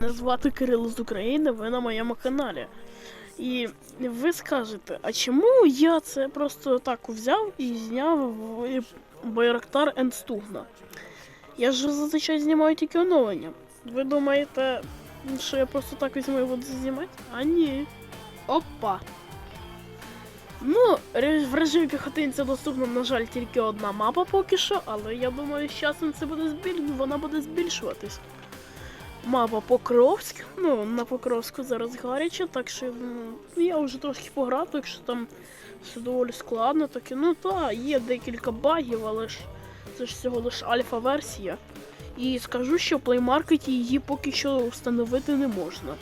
Мене звати Кирило з України, ви на моєму каналі. І ви скажете, а чому я це просто так взяв і зняв Байрактар Енстугна? Я ж зазвичай знімаю тільки оновлення. Ви думаєте, що я просто так візьму і буду знімати? А ні. Опа. Ну, в режимі піхотинця доступна, на жаль, тільки одна мапа поки що, але я думаю, з часом це буде збіль... вона буде збільшуватись. Мапа Покровськ. Ну, на Покровську зараз гаряче, так що ну, я вже трошки пограв, так що там все доволі складно. Таке, ну так, є декілька багів, але ж це ж всього лише альфа-версія. І скажу, що в плеймаркеті її поки що встановити не можна.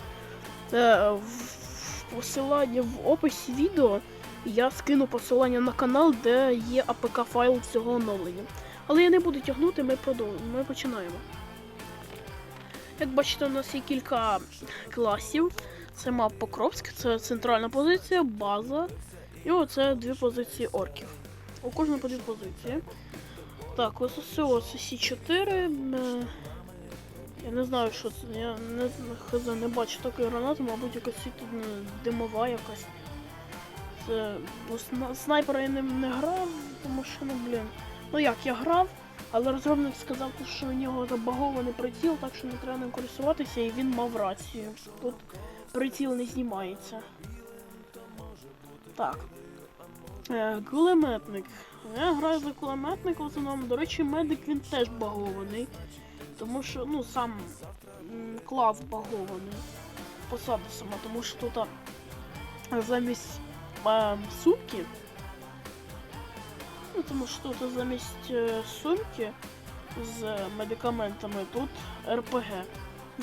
Е, в в описі відео я скину посилання на канал, де є APK файл цього оновлення. Але я не буду тягнути, ми продовжуємо. Ми починаємо. Як бачите, у нас є кілька класів. Це мап Покровськ, це центральна позиція, база. І оце дві позиції орків. У кожного по дві позиції. Так, ось ось ось Сі-4. е, Я не знаю, що це. Я не, хз, не бачу такої гранати, мабуть, якась тут ну, димова якась. Це ну, сна- снайпера я не, не грав, тому що, ну блін. Ну як, я грав, але розробник сказав, що у нього забагований приціл, так що не треба ним користуватися, і він мав рацію. Тут приціл не знімається. Так. Е, кулеметник. Я граю за кулеметника в основному. До речі, медик він теж багований. Тому що, ну, сам м, клас багований. Посада сама, тому що тут замість е, сумки. Ну, тому що тут замість е, сумки з медикаментами тут РПГ.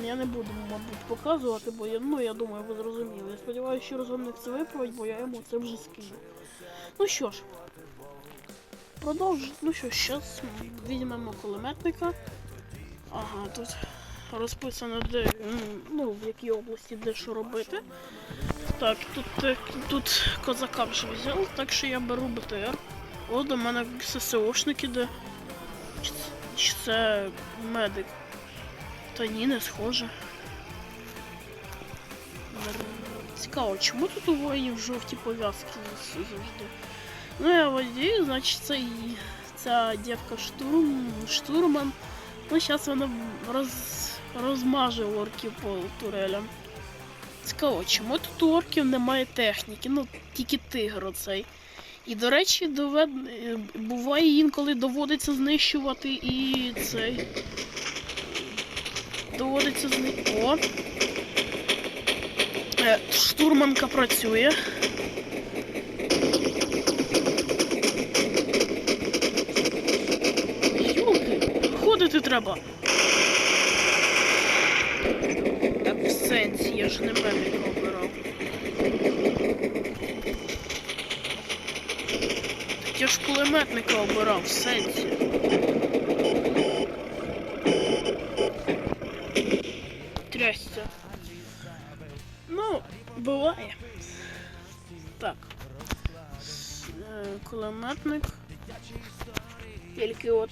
Я не буду, мабуть, показувати, бо я, ну, я думаю, ви зрозуміли. Я сподіваюся, що розумник це виправить, бо я йому це вже скину. Ну що ж, продовж. Ну що, зараз візьмемо кулеметника. Ага, тут розписано, де, ну, в якій області де що робити. Так, тут, е, тут козака вже взяв, так що я беру БТР. О, до мене ССОшник іде. Чи це, чи це медик? Та ні, не схоже. Цікаво, чому тут у воїнів жовті пов'язки завжди? Ну, я водій, значить, це і ця дівка штурм, штурман. Ну, зараз вона роз, розмаже орків по турелям. Цікаво, чому тут у орків немає техніки? Ну, тільки тигр оцей. І, до речі, довед... буває інколи доводиться знищувати і цей. Доводиться зни... О! Е, штурманка працює. Юлки, ходити треба. Так в сенсі, я ж не медика обирав. Так я ж кулеметника обирав в сенсі. Трясся. Ну, буває. Так. Е, Кулеметник. Тільки от.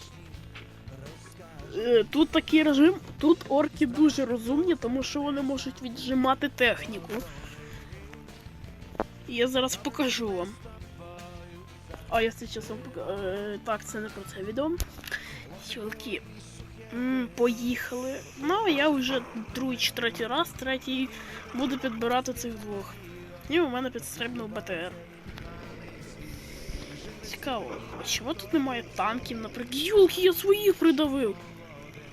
Е, Тут такий режим, тут орки дуже розумні, тому що вони можуть віджимати техніку. Я зараз покажу вам. А я вам покажу. Так, це не про це відео. Чолки. Поїхали. Ну, я вже другий чи третій раз, третій буду підбирати цих двох. І у мене підстрибнув БТР. Цікаво, а чого тут немає танків, наприклад? Юлки, я своїх придавив.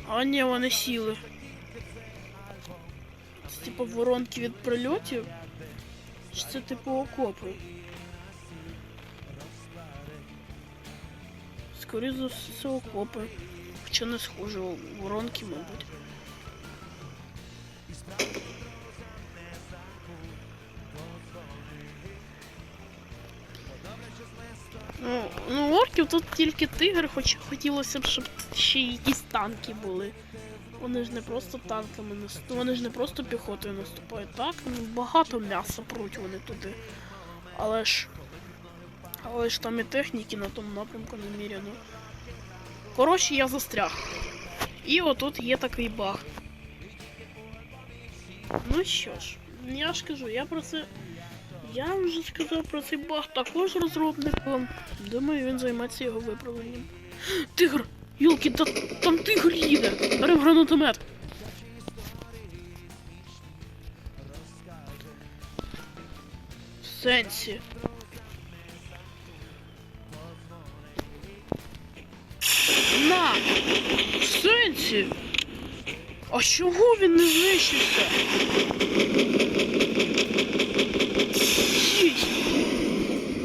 А ні, вони сіли. Це типу воронки від прильотів. Чи це типу окопи? Скоріше за все, окопи. Хоча не схоже, воронки, мабуть. Ну, ну, орків тут тільки тигр, хоч хотілося б, щоб ще якісь танки були. Вони ж не просто танками наступають, вони ж не просто піхотою наступають, так? Ну, багато м'яса пруть вони туди. Але ж. Але ж там і техніки на тому напрямку неміряно. Коротше, я застряг. І отут є такий баг. Ну що ж, я ж кажу, я про це. Я вже сказав про цей баг також розробнику. Думаю, він займається його виправленням. Тигр! Юлки, та там тигр їде! Берем гранатомет! В сенсі. Сенсі! А чого він не знищився?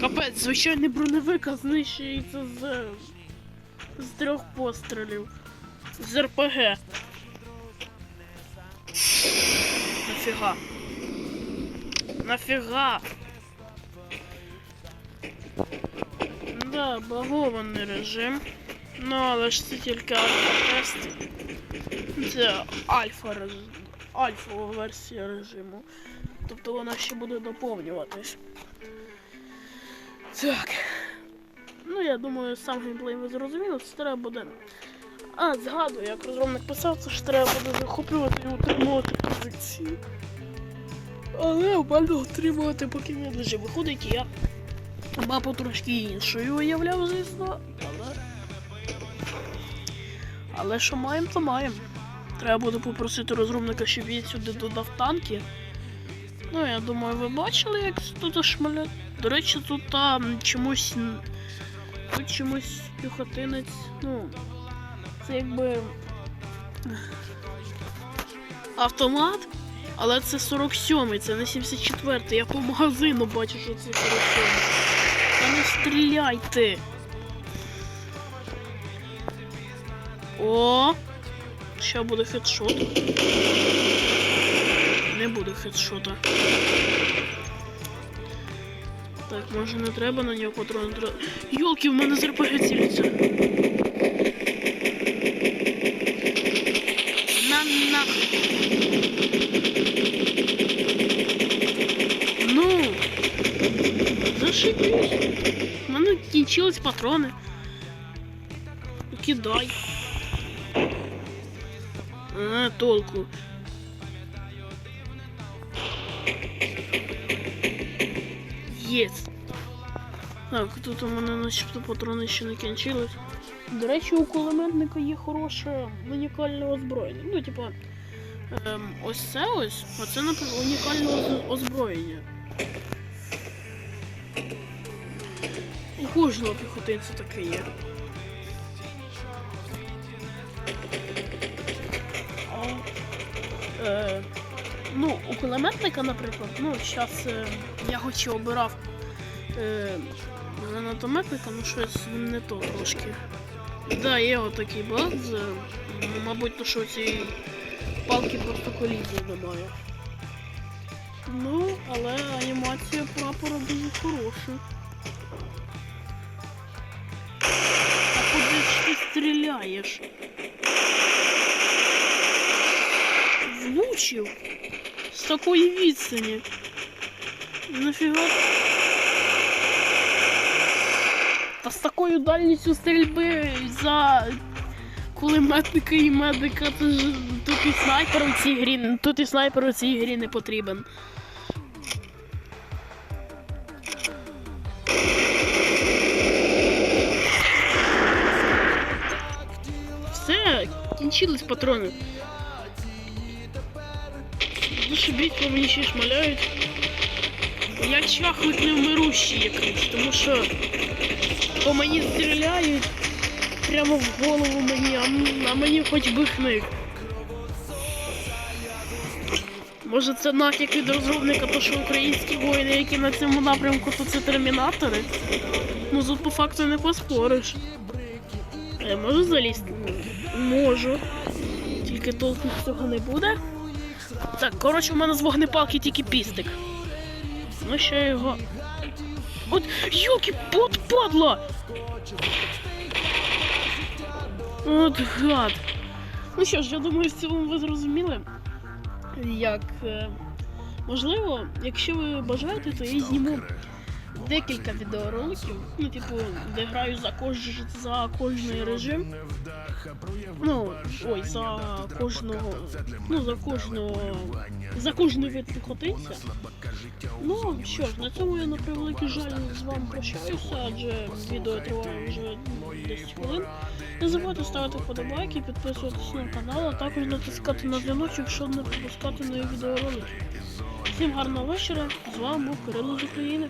Капець, звичайний броневик знищується з, з трьох пострілів. З РПГ. Нафіга? Нафіга? Да, багований режим. Ну, але ж це тільки альфа-тест. Це альфа режим. Альфова версія режиму. Тобто вона ще буде доповнюватись. Так. Ну, я думаю, сам геймплей ви зрозуміли, це треба буде. А, згадую, як розробник писав, це ж треба буде захоплювати і утримувати позиції. Але у мене утримувати поки не дуже виходить, я мапу трошки іншою уявляв, звісно, але. Але що маємо, то маємо. Треба буде попросити розробника, щоб він сюди додав танки. Ну, я думаю, ви бачили, як тут шмалять. До речі, тут там чомусь. Тут чомусь піхотинець. Ну. Це якби. Автомат. Але це 47-й, це не 74-й. Я по магазину бачу, що це 47-й. Та не стріляйте. О! Ще буде хедшот. Не буде хедшота. Так, може не треба на нього патрони треба. Йолки, в мене з РПГ ціляться. На нахуй. Ну. Зашибись. У мене кінчились патрони. Кидай. А, толку. Єс. Так, тут у мене начебто патрони ще не кінчились. До речі, у кулеметника є хороше унікальне озброєння. Ну, типа, ем, ось це ось, оце, наприклад, унікальне озброєння. У кожного піхотинця таке є. Е, ну, у кулеметника, наприклад, ну, зараз е, я хоч і обирав е, гранатометника, ну щось не то трошки. Да, є отакий баг, з, ну, мабуть, то що цієї палки просто колізії немає. Ну, але анімація прапора дуже хороша. А куди ж ти стріляєш? Влучив? З такої відстані. Нафіга? Та з такою дальністю стрільби за кулеметника і медика, то ж тут і снайпер у цій грі, тут і снайпер у цій грі не потрібен. Все, кінчились патрони. Зашибіть, по мені ще шмаляють. Я чахлик невмирущий якийсь, тому що по мені стріляють прямо в голову мені, а, мені хоч би хник. Може це натяк від розробника, то що українські воїни, які на цьому напрямку, то це термінатори? Ну тут по факту не поспориш. Я можу залізти? Можу. Тільки толку цього не буде. Так, коротше, у мене з вогнепалки тільки пістик. Ну ще його. От юки, пот падла! От гад. Ну що ж, я думаю, в цілому ви зрозуміли. Як. е, Можливо, якщо ви бажаєте, то я зніму декілька відеороликів. Ну, типу, де граю за кож... за кожний режим. Ну, ой, за кожного. Ну, за кожного. За кожний вид піхотинця. Ну що ж, на цьому я на превеликий жаль з вами прощаюся, адже відео триває вже 10 хвилин. Не забудьте ставити вподобайки, підписуватися на канал, а також натискати на дзвіночок, щоб не пропускати нові відеоролики. Всім гарного вечора. З вами був Кирило з України.